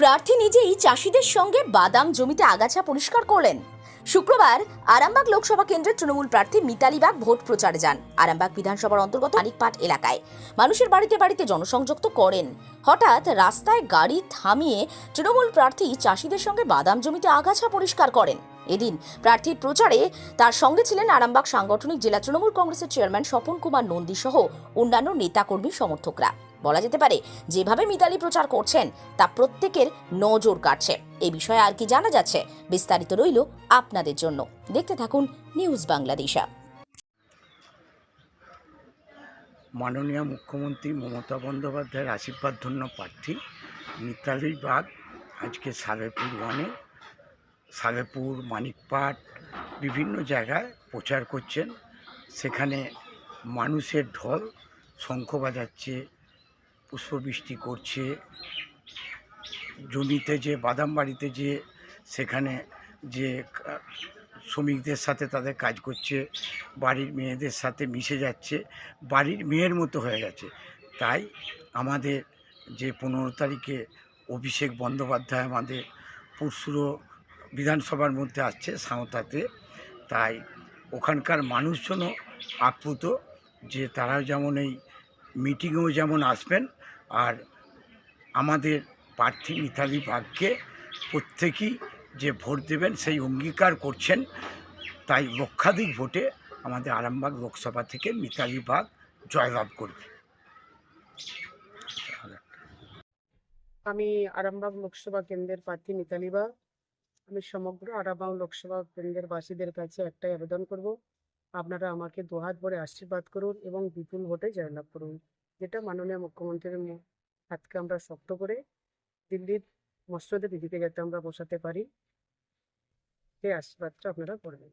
প্রার্থী নিজেই চাষিদের সঙ্গে বাদাম জমিতে আগাছা পরিষ্কার করলেন। শুক্রবার আরামবাগ লোকসভা কেন্দ্রের তৃণমূল প্রার্থী মিতালি বাগ ভোট প্রচারে যান। আরামবাগ বিধানসভার অন্তর্গত আলিকপাট এলাকায় মানুষের বাড়িতে বাড়িতে জনসংযোগ তো করেন। হঠাৎ রাস্তায় গাড়ি থামিয়ে তৃণমূল প্রার্থী চাষিদের সঙ্গে বাদাম জমিতে আগাছা পরিষ্কার করেন। এদিন প্রার্থীর প্রচারে তার সঙ্গে ছিলেন আরামবাগ সাংগঠনিক জেলা তৃণমূল কংগ্রেসের চেয়ারম্যান স্বপন কুমার নন্দী সহ অন্যান্য নেতাকর্মী সমর্থকরা। বলা যেতে পারে, যেভাবে মিতালি প্রচার করছেন, তা প্রত্যেকের নজর কাটছে এ বিষয়ে আর কি জানা যাচ্ছে, বিস্তারিত রইল আপনাদের জন্য। দেখতে থাকুন নিউজ বাংলাদেশা। মাননীয় মুখ্যমন্ত্রী মমতা বন্দ্যোপাধ্যায়ের আশীর্বাদ ধন্য প্রার্থী মিতালি বাগ আজকে সালেপুর ওয়ানে সালেপুর, মানিকপাট, বিভিন্ন জায়গায় প্রচার করছেন। সেখানে মানুষের ঢল শঙ্খ বাজাচ্ছে, পুষ্পবৃষ্টি করছে। জমিতে যে, বাদাম বাড়িতে যে, সেখানে যে শ্রমিকদের সাথে তাদের কাজ করছে, বাড়ির মেয়েদের সাথে মিশে যাচ্ছে, বাড়ির মেয়ের মতো হয়ে গেছে। তাই আমাদের যে পনেরো তারিখে অভিষেক বন্দ্যোপাধ্যায়, আমাদের পুরসুরো বিধানসভার মধ্যে আসছে সাঁওতাতে তাই ওখানকার মানুষজনও আপ্লুত যে তারা যেমন এই মিটিংয়েও যেমন আসবেন আর আমাদের প্রার্থী মিতালি বাগকে প্রত্যেকেই যে ভোট দেবেন সেই অঙ্গীকার করছেন। তাই লক্ষাধিক ভোটে আমাদের আরামবাগ লোকসভা থেকে মিতালি বাগ জয়লাভ করবে। আমি আরামবাগ লোকসভা কেন্দ্রের প্রার্থী মিতালি বা আমি সমগ্র আরাবাউ লোকসভা কেন্দ্রের বাসীদের কাছে একটাই আবেদন করব। আপনারা আমাকে দুহাত ভরে আশীর্বাদ করুন এবং বিপুল ভোটে জয়লাভ করুন, যেটা মাননীয় মুখ্যমন্ত্রীর হাতকে আমরা শক্ত করে দিল্লির মসজিদে দিদিকে যাতে আমরা বসাতে পারি, সেই আশীর্বাদটা আপনারা করবেন।